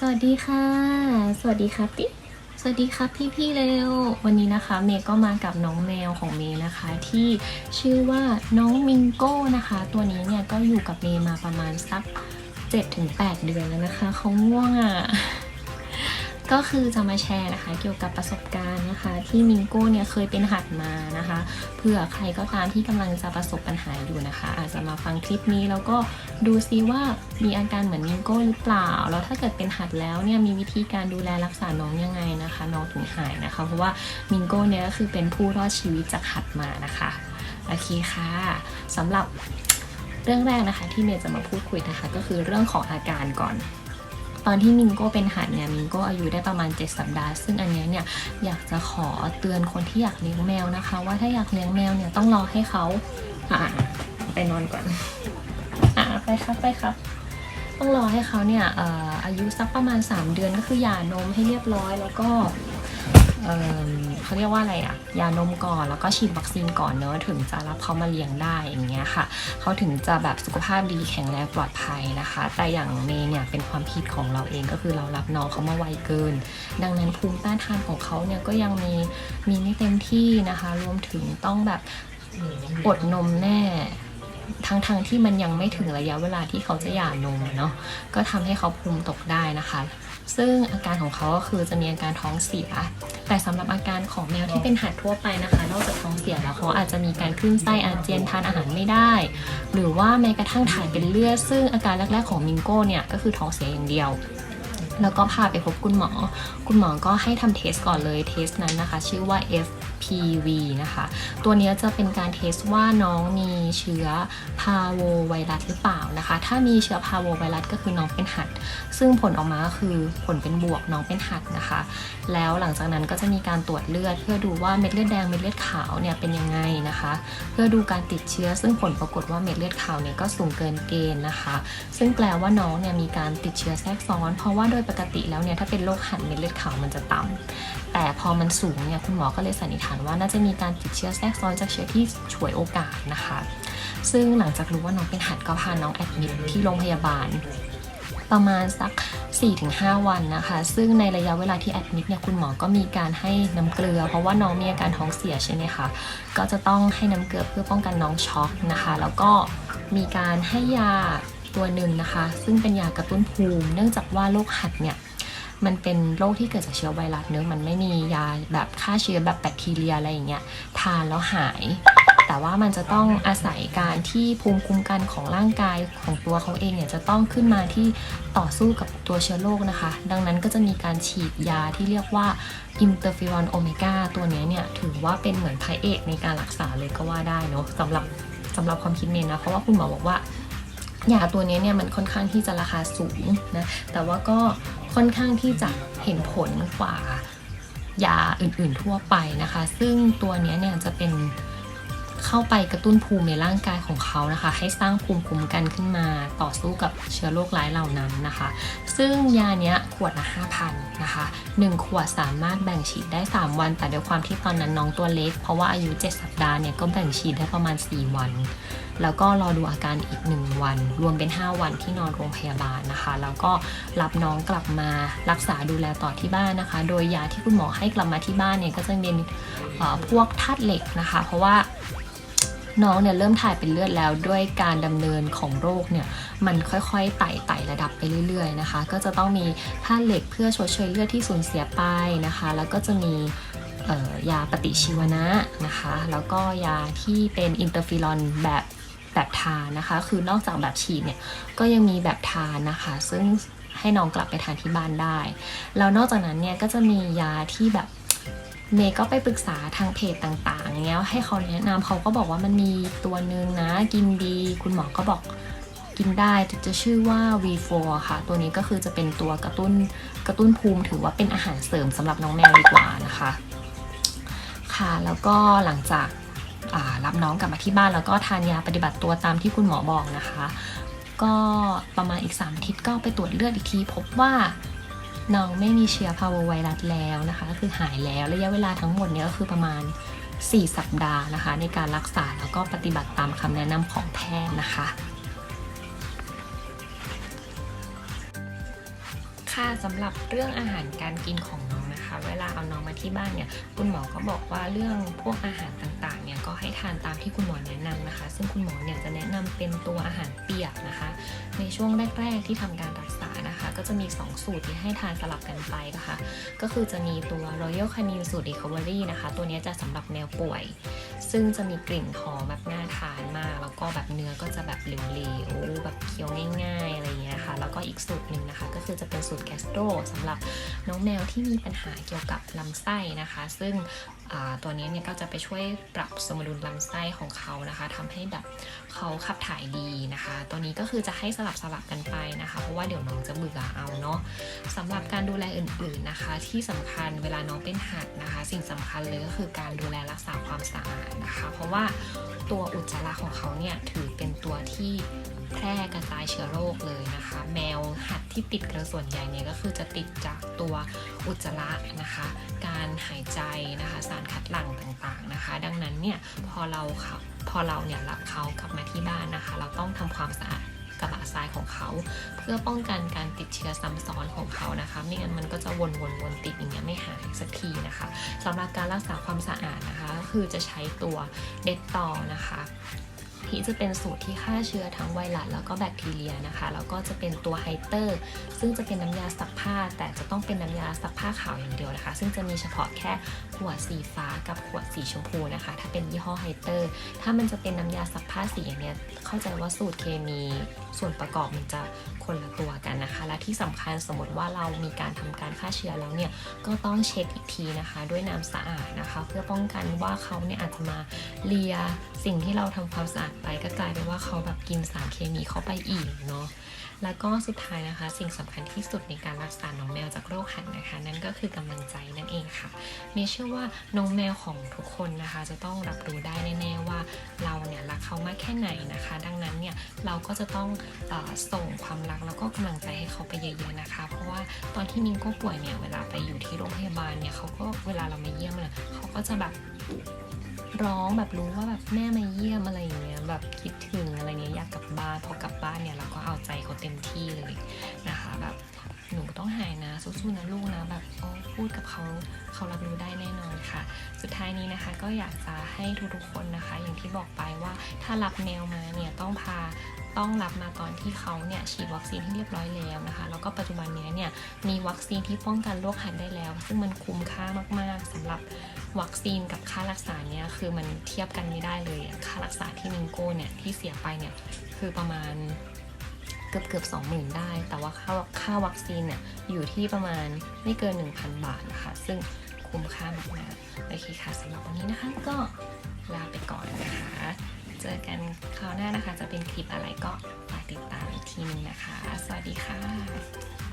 สวัสดีค่ะ สวัสดีครับพี่สวัสดีครับพี่พี่ๆเร็ว วันนี้นะคะเมย์ก็มากับน้องแมวของเมย์นะคะ ที่ชื่อว่าน้องมิงโก้นะคะ ตัวนี้เนี่ยก็อยู่กับเมย์มาประมาณสัก7-8 เดือนแล้วนะคะเขาง่วงอะ ก็คือจะมาแชร์นะคะ เกี่ยวกับประสบการณ์นะคะ ที่มิงโก้เนี่ยเคยเป็นหัดมานะคะเผื่อใครก็ตามที่กำลังจะประสบปัญหาอยู่นะคะ อาจจะมาฟังคลิปนี้แล้วก็ดูซิว่ามีอาการเหมือนมิงโก้หรือเปล่า แล้วถ้าเกิดเป็นหัดแล้วเนี่ยมีวิธีการดูแลรักษาน้องยังไงนะคะ น้องถึงหายนะคะ เพราะว่ามิงโก้เนี่ยก็คือเป็นผู้รอดชีวิตจากหัดมานะคะโอเคค่ะสำหรับเรื่องแรกนะคะที่เมย์จะมาพูดคุยนะคะ ก็คือเรื่องของอาการก่อน ตอนที่มิงโก้เป็นหัดเนี่ยมิงโก้อายุได้ประมาณ 7 สัปดาห์ ซึ่งอันเนี้ยเนี่ยอยากจะขอเตือนคนที่อยากเลี้ยงแมวนะคะ ว่าถ้าอยากเลี้ยงแมวเนี่ยต้องรอให้เขาอ่าไปนอนก่อนอ่าไปครับไปครับ ต้องรอให้เขาเนี่ยอออายุสักประมาณ 3 เดือนก็คือหย่านมให้เรียบร้อยแล้วก็ เขาเรียกว่าอะไรอะยานมก่อนแล้วก็ฉีดวัคซีนก่อนเนอะถึงจะรับเขามาเลี้ยงได้อย่างเงี้ยค่ะเขาถึงจะแบบสุขภาพดีแข็งแรงปลอดภัยนะคะ แต่อย่างเมย์เนี่ยเป็นความผิดของเราเองก็คือเรารับน้องเขามาไวเกิน ดังนั้นภูมิต้านทานของเขาเนี่ยก็ยังมีมีไม่เต็มที่นะคะ รวมถึงต้องแบบอดนมแน่ทั้งทงๆที่มันยังไม่ถึงระยะเวลาที่เขาจะหย่านมเนาะก็ทำให้เขาภูมิตกได้นะคะ ซึ่งอาการของเขาก็คือจะมีอาการท้องเสีย แต่สำหรับอาการของแมวที่เป็นหัดทั่วไปนะคะ นอกจากท้องเสียแล้วเขาอาจจะมีการคลื่นไส้อาเจียนทานอาหารไม่ได้ หรือว่าแม้กระทั่งถ่ายเป็นเลือด ซึ่งอาการแรกๆของมิงโก้เนี่ยก็คือท้องเสียอย่างเดียวแล้วก็พาไปพบคุณหมอ คุณหมอก็ให้ทำเทสก่อนเลย เทสนั้นนะคะ ชื่อว่า PV นะคะ ตัวนี้จะเป็นการเทสว่าน้องมีเชื้อพาโวไวรัสหรือเปล่านะคะ ถ้ามีเชื้อพาโวไวรัสก็คือน้องเป็นหัด ซึ่งผลออกมาก็คือผลเป็นบวกน้องเป็นหัดนะคะ แล้วหลังจากนั้นก็จะมีการตรวจเลือด เพื่อดูว่าเม็ดเลือดแดงเม็ดเลือดขาวเนี่ยเป็นยังไงนะคะ เพื่อดูการติดเชื้อ ซึ่งผลปรากฏว่าเม็ดเลือดขาวเนี่ยก็สูงเกินเกณฑ์นะคะ ซึ่งแปลว่าน้องเนี่ยมีการติดเชื้อแทรกซ้อน เพราะว่าโดยปกติแล้วเนี่ยถ้าเป็นโรคหัดเม็ดเลือดขาวมันจะต่ำแต่พอมันสูงเนี่ยคุณหมอก็เลยสันนิษฐานว่าน่าจะมีการติดเชื้อแทรกซ้อนจากเชื้อที่ฉวยโอกาสนะคะ ซึ่งหลังจากรู้ว่าน้องเป็นหัดก็พาน้องแอดมิดที่โรงพยาบาล ประมาณสัก 4-5 วันนะคะ ซึ่งในระยะเวลาที่แอดมิดเนี่ยคุณหมอก็มีการให้น้ำเกลือ เพราะว่าน้องมีอาการท้องเสียใช่ไหมคะ ก็จะต้องให้น้ำเกลือเพื่อป้องกันน้องช็อกนะคะ แล้วก็มีการให้ยาตัวหนึ่งนะคะ ซึ่งเป็นยากระตุ้นภูมิ เนื่องจากว่าโรคหัดเนี่ย มันเป็นโรคที่เกิดจากเชื้อไวรัสเนื้อมันไม่มียาแบบฆ่าเชื้อแบบแบคทีเรียอะไรอย่างเงี้ยทานแล้วหาย แต่ว่ามันจะต้องอาศัยการที่ภูมิคุ้มกันของร่างกายของตัวเขาเองเนี่ยจะต้องขึ้นมาที่ต่อสู้กับตัวเชื้อโรคนะคะ ดังนั้นก็จะมีการฉีดยาที่เรียกว่าอินเตอร์ฟิรอนโอเมก้าตัวนี้เนี่ยถือว่าเป็นเหมือนพระเอกในการรักษาเลยก็ว่าได้เนาะสำหรับสำหรับความคิดเมย์นะ เพราะว่าคุณหมอบอกว่ายาตัวนี้เนี่ยมันค่อนข้างที่จะราคาสูงนะ แต่ว่าก็ ค่อนข้างที่จะเห็นผลกว่ายาอื่นๆทั่วไปนะคะ ซึ่งตัวนี้เนี่ยจะเป็น เข้าไปกระตุ้นภูมิในร่างกายของเขานะคะ ให้สร้างภูมิคุ้มกันขึ้นมาต่อสู้กับเชื้อโรคร้ายเหล่านั้นนะคะ ซึ่งยาเนี้ยขวดละ5,000นะคะ1ขวดสามารถแบ่งฉีดได้ 3 วัน แต่ด้วยความที่ตอนนั้นน้องตัวเล็ก เพราะว่าอายุ 7 สัปดาห์เนี่ยก็แบ่งฉีดได้ประมาณ 4 วัน แล้วก็รอดูอาการอีก 1 วัน รวมเป็น 5 วันที่นอนโรงพยาบาลนะคะ แล้วก็รับน้องกลับมารักษาดูแลต่อที่บ้านนะคะ โดยยาที่คุณหมอให้กลับมาที่บ้านเนี่ยก็จะเป็นพวกธาตุเหล็กนะคะ เพราะว่า น้องเนี่ยเริ่มถ่ายเป็นเลือดแล้วด้วยการดำเนินของโรคเนี่ยมันค่อยๆไต่ไต่ระดับไปเรื่อยๆนะคะ ก็จะต้องมีธาตุเหล็กเพื่อชดเชยเลือดที่สูญเสียไปนะคะ แล้วก็จะมียาปฏิชีวนะนะคะ แล้วก็ยาที่เป็นอินเตอร์ฟิลอนแบบแบบทานนะคะ คือนอกจากแบบฉีดเนี่ยก็ยังมีแบบทานนะคะ ซึ่งให้น้องกลับไปทานที่บ้านได้ แล้วนอกจากนั้นเนี่ยก็จะมียาที่แบบ เมย์ก็ไปปรึกษาทางเพจต่างๆเงี้ยให้เขาแนะนำเขาก็บอกว่ามันมีตัวหนึ่งนะ กินดี คุณหมอก็บอกกินได้จะชื่อว่า V4 ค่ะ ตัวนี้ก็คือจะเป็นตัวกระตุ้นกระตุ้นภูมิถือว่าเป็นอาหารเสริมสำหรับน้องแมวดีกว่านะคะ ค่ะแล้วก็หลังจากรับน้องกลับมาที่บ้านแล้วก็ทานยาปฏิบัติตัวตามที่คุณหมอบอกนะคะ ก็ประมาณอีก3อาทิตย์ก็ไปตรวจเลือดอีกที พบว่า น้องไม่มีเชื้อพาโวไวรัสแล้วนะคะก็คือหายแล้วระยะเวลาทั้งหมดเนี่ยก็คือประมาณ 4 สัปดาห์นะคะ ในการรักษาแล้วก็ปฏิบัติตามคำแนะนำของแพทย์นะคะคค่ะสำหรับเรื่องอาหารการกินของน้องนะคะ เวลาเอาน้องมาที่บ้านเนี่ยคุณหมอก็บอกว่าเรื่องพวกอาหารต่างๆเนี่ยก็ให้ทานตามที่คุณหมอแนะนำนะคะ ซึ่งคุณหมอเนี่ยจะแนะนำเป็นตัวอาหารเปียกนะคะ ในช่วงแรก ๆ ที่ทำการรักษานะคะ ก็จะมี 2 สูตรที่ให้ทานสลับกันไปนะคะ ก็คือจะมีตัว Royal Canin สูตร Recovery นะคะ ตัวนี้จะสำหรับแนวป่วย ซึ่งจะมีกลิ่นหอมแบบน่าทานมาก แล้วก็แบบเนื้อก็จะแบบเหลวๆแบบเคี้ยวง่าย ๆ อะไรอย่างเงี้ยค่ะ แล้วก็อีกสูตรหนึ่งนะคะ ก็คือจะเป็นสูตรแกสโตรสำหรับน้องแมวที่มีปัญหาเกี่ยวกับลำไส้นะคะ ซึ่ง ตัวนี้เนี่ยก็จะไปช่วยปรับสมดุลลำไส้ของเขานะคะทำให้แบบเขาขับถ่ายดีนะคะ ตัวนี้ก็คือจะให้สลับสลับกันไปนะคะ เพราะว่าเดี๋ยวน้องจะเบื่อเอาเนาะสำหรับการดูแลอื่น ๆนะคะ ที่สำคัญเวลาน้องเป็นหัดนะคะ สิ่งสำคัญเลยก็คือการดูแลรักษาความสะอาดนะคะ เพราะว่าตัวอุจจาระของเขาเนี่ยถือเป็นตัวที่ แพร่กระจายเชื้อโรคเลยนะคะ แมวหัดที่ติดกันส่วนใหญ่เนี่ยก็คือจะติดจากตัวอุจจาระนะคะ การหายใจนะคะ สารคัดหลั่งต่างๆนะคะ ดังนั้นเนี่ยพอเราค่ะพอเราเนี่ยรับเขากลับมาที่บ้านนะคะ เราต้องทำความสะอาดกระบะทรายของเขา เพื่อป้องกันการติดเชื้อซ้ำซ้อนของเขานะคะ ไม่งั้นมันก็จะวนวนวนติดอย่างเงี้ยไม่หายสักทีนะคะสำหรับการรักษาความสะอาดนะคะก็คือจะใช้ตัวเดตตอนะคะ ที่จะเป็นสูตรที่ฆ่าเชื้อทั้งไวรัสแล้วก็แบคทีเรียนะคะ แล้วก็จะเป็นตัวไฮเตอร์ ซึ่งจะเป็นน้ำยาซักผ้า แต่จะต้องเป็นน้ำยาซักผ้าขาวอย่างเดียวนะคะ ซึ่งจะมีเฉพาะแค่ขวดสีฟ้ากับขวดสีชมพูนะคะ ถ้าเป็นยี่ห้อไฮเตอร์ ถ้ามันจะเป็นน้ำยาซักผ้าสีอย่างเนี้ยเข้าใจว่าสูตรเคมีส่วนประกอบมันจะคนละตัวกัน ที่สำคัญสมมติว่าเรามีการทำการฆ่าเชื้อแล้วเนี่ยก็ต้องเช็ดอีกทีนะคะ ด้วยน้ำสะอาดนะคะ เพื่อป้องกันว่าเขาเนี่ยอาจจะมาเลียสิ่งที่เราทำความสะอาดไปก็กลายเป็นว่าเขาแบบกินสารเคมีเข้าไปอีกเนาะ แล้วก็สุดท้ายนะคะ สิ่งสำคัญที่สุดในการรักษาน้องแมวจากโรคหัดนะคะ นั่นก็คือกำลังใจนั่นเองค่ะเมเชื่อว่าน้องแมวของทุกคนนะคะ จะต้องรับรู้ได้แน่ๆว่าเราเนี่ยรักเขามากแค่ไหนนะคะ ดังนั้นเนี่ยเราก็จะต้องอส่งความรักแล้วก็กำลังใจให้เขาไปเยอะๆนะคะ เพราะว่าตอนที่มิงก็ป่วยเนี่ยเวลาไปอยู่ที่โรงพยาบาลเนี่ยเขาก็เวลาเรามาเยี่ยมเนี่ยเขาก็จะแบบ ร้องแบบรู้ว่าแบบแม่มาเยี่ยมอะไรอย่างเงี้ยแบบคิดถึงอะไรเงี้ยอยากกลับบ้านพอกลับบ้านเนี่ยเราก็เอาใจเขาเต็มที่เลยนะคะแบบ หนูต้องหายนะสู้ๆนะลูกนะแบบโอ้พูดกับเขาเขารับรู้ได้แน่นอนค่ะ สุดท้ายนี้นะคะก็อยากจะให้ทุกๆคนนะคะ อย่างที่บอกไปว่าถ้ารับแมวมาเนี่ยต้องพาต้องรับมาตอนที่เขาเนี่ยฉีดวัคซีนที่เรียบร้อยแล้วนะคะ แล้วก็ปัจจุบันนี้เนี่ยมีวัคซีนที่ป้องกันโรคหัดได้แล้ว ซึ่งมันคุ้มค่ามากๆสำหรับวัคซีนกับค่ารักษาเนี่ยคือมันเทียบกันไม่ได้เลย ค่ารักษาที่มิงโก้เนี่ยที่เสียไปเนี่ยคือประมาณ กือบเกือบสองหมื่นได้ แต่ว่าค่าค่าวัคซีนเนี่ยอยู่ที่ประมาณไม่เกิน 1,000 บาทนะคะ ซึ่งคุ้มค่ามากๆโอเคค่ะสำหรับวันนี้นะคะก็ลาไปก่อนนะคะ เจอกันคราวหน้านะคะจะเป็นคลิปอะไรก็ฝากติดตามอีกทีนึงนะคะ สวัสดีค่ะ